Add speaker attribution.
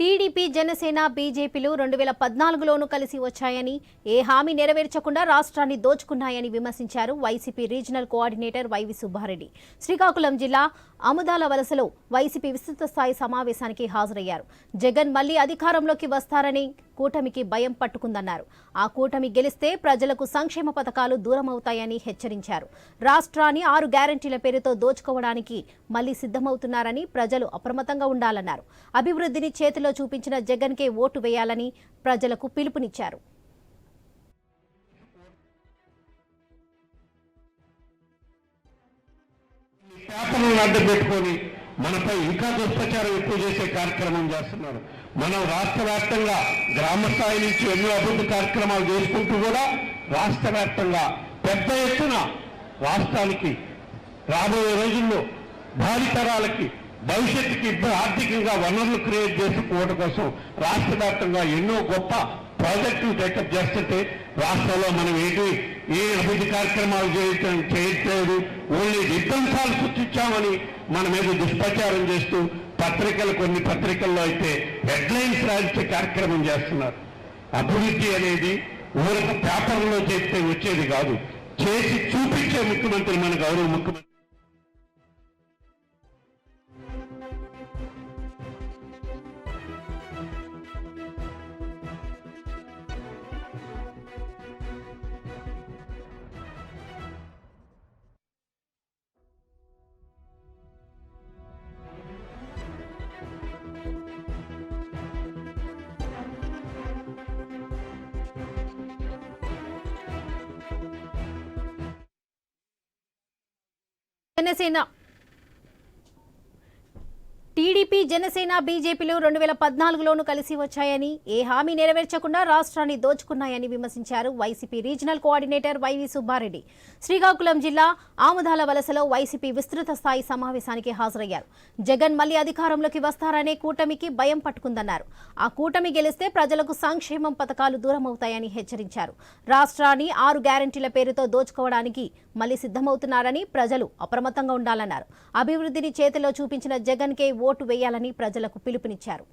Speaker 1: TDP Janasena బీజేపీలు రెండు వేల పద్నాలుగులోనూ కలిసి వచ్చాయని ఏ హామీ నెరవేర్చకుండా రాష్ట్రాన్ని దోచుకున్నాయని విమర్శించారు YCP regional coordinator YV Subbareddy. Srikakulam జిల్లా అముదాల వలసలో వైసీపీ విస్తృత స్థాయి సమావేశానికి హాజరయ్యారు. జగన్ మళ్ళీ అధికారంలోకి వస్తారని కూటమికి భయం పట్టుకుందన్నారు. ఆ కూటమి గెలిస్తే ప్రజలకు సంక్షేమ పథకాలు దూరమవుతాయని హెచ్చరించారు. రాష్ట్రాన్ని ఆరు గ్యారంటీల పేరుతో దోచుకోవడానికి మళ్ళీ సిద్ధమవుతున్నారని ప్రజలు అప్రమత్తంగా ఉండాలన్నారు. అభివృద్ధిని చేతిలో ఎన్నికల్లో చూపించిన జగన్కే ఓటు వేయాలని ప్రజలకు పిలుపునిచ్చారు.
Speaker 2: పేపర్లను అడ్డు పెట్టుకొని మనపై ఇంకా దుష్ప్రచారం ఎక్కువ చేసే కార్యక్రమం చేస్తున్నారు. మనం రాష్ట్ర వ్యాప్తంగా గ్రామ స్థాయి నుంచి ఎన్నో అభివృద్ధి కార్యక్రమాలు చేసుకుంటూ కూడా రాష్ట్ర వ్యాప్తంగా పెద్ద ఎత్తున రాష్ట్రానికి రాబోయే రోజుల్లో భారీ తరాలకి భవిష్యత్తుకి ఆర్థికంగా వనరులు క్రియేట్ చేసుకోవడం కోసం రాష్ట్ర వ్యాప్తంగా ఎన్నో గొప్ప ప్రాజెక్టులు టేకప్ చేస్తుంటే రాష్ట్రంలో మనం ఏంటి? ఏ అభివృద్ధి కార్యక్రమాలు చేయటం చేయట్లేదు. ఓన్లీ విధ్వంసాలు సృష్టించామని మన మీద దుష్ప్రచారం చేస్తూ పత్రికలు కొన్ని పత్రికల్లో అయితే హెడ్లైన్స్ రాయించే కార్యక్రమం చేస్తున్నారు. అభివృద్ధి అనేది ఊరకు పేపర్లో చేస్తే వచ్చేది కాదు. చేసి చూపించే ముఖ్యమంత్రి మన గౌరవ ముఖ్యమంత్రి.
Speaker 1: జనసేన టీడీపీ జనసేన బీజేపీలు రెండు వేల పద్నాలుగులోనూ కలిసి వచ్చాయని ఏ హామీ నెరవేర్చకుండా రాష్ట్రాన్ని దోచుకున్నాయని విమర్శించారు YCP regional coordinator YV Subbareddy. Srikakulam జిల్లా ఆముదాల వలసలో వైసీపీ విస్తృత స్థాయి సమావేశానికి హాజరయ్యారు. జగన్ మళ్ళీ అధికారంలోకి వస్తారనే కూటమికి భయం పట్టుకుందన్నారు. ఆ కూటమి గెలిస్తే ప్రజలకు సంక్షేమం పథకాలు దూరమవుతాయని హెచ్చరించారు. రాష్ట్రాన్ని ఆరు గ్యారంటీల పేరుతో దోచుకోవడానికి మళ్ళీ సిద్ధమవుతున్నారని ప్రజలు అప్రమత్తంగా ఉండాలన్నారు. అభివృద్ధిని చేతిలో చూపించిన జగన్కే ఓటు వేయాలని ప్రజలకు పిలుపునిచ్చారు.